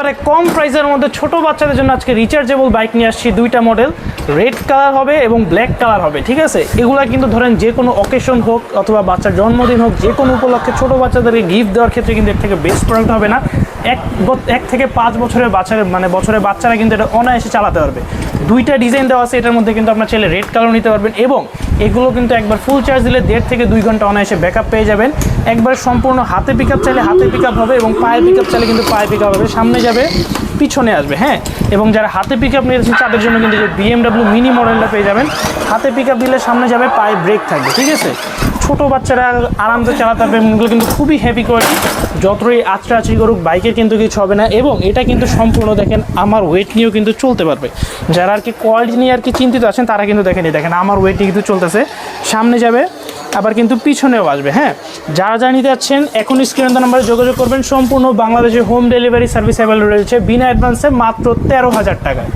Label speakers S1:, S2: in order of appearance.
S1: একবারে কম প্রাইসের মধ্যে ছোট বাচ্চাদের জন্য আজকে রিচার্জেবল বাইক নিয়ে আসছি। দুইটা মডেল রেড কালার হবে এবং ব্ল্যাক কালার হবে, ঠিক আছে? এগুলো কিন্তু ধরেন যে কোনো অকেশন হোক অথবা বাচ্চার জন্মদিন হোক, যে কোনো উপলক্ষে ছোট বাচ্চাদেরকে গিফট দেওয়ার ক্ষেত্রে কিন্তু এর থেকে বেস্ট প্রোডাক্ট হবে না। এক এক থেকে পাঁচ বছরের বাচ্চার মানে বছরের বাচ্চারা কিন্তু এটা অনায়াসে চালাতে পারবে। দুইটা ডিজাইন দেওয়া আছে, এটার মধ্যে কিন্তু আপনার ছেলে রেড কালার নিতে পারবেন এবং এগুলো কিন্তু একবার ফুল চার্জ দিলে দেড় থেকে দুই ঘণ্টা অনায়াসে ব্যাকআপ পেয়ে যাবেন। একবার সম্পূর্ণ হাতে পিক আপ চাইলে হাতে পিক আপ হবে এবং পায়ে পিক আপ চাইলে কিন্তু পায়ে পিক আপ হবে। সামনে যাবে, পিছনে আসবে হ্যাঁ? এবং যারা হাতে পিক আপ নিয়েছেন তাদের জন্য কিন্তু যে বিএমডাব্লিউ মিনি মডেলটা পেয়ে যাবেন। হাতে পিক আপ দিলে সামনে যাবে, পায়ে ব্রেক থাকবে, ঠিক আছে? ছোট বাচ্চারা আরামসে চালাতে পারবে, এগুলো কিন্তু খুবই হেভি কোয়ালিটি যতই আচড়া আচড়ি করুক বাইকের কিন্তু কিছু হবে না। এবং এটা কিন্তু সম্পূর্ণ দেখেন, আমার ওয়েট নিয়েও কিন্তু চলতে পারবে। যারা আর কি কোয়ালিটি নিয়ে আর কি চিন্তিত আছেন, তারা কিন্তু দেখেন দেখেন, আমার ওয়েট নিয়ে কিন্তু চলতেছে। সামনে যাবে, আবার কিন্তু পিছনেও আসবে হ্যাঁ? যারা নিতে যাচ্ছেন এখন স্ক্রিন নাম্বারে যোগাযোগ করবেন। সম্পূর্ণ বাংলাদেশে হোম ডেলিভারি সার্ভিস অ্যাভেলেবল রয়েছে। বিনা অ্যাডভান্সে মাত্র তেরো হাজার টাকায়।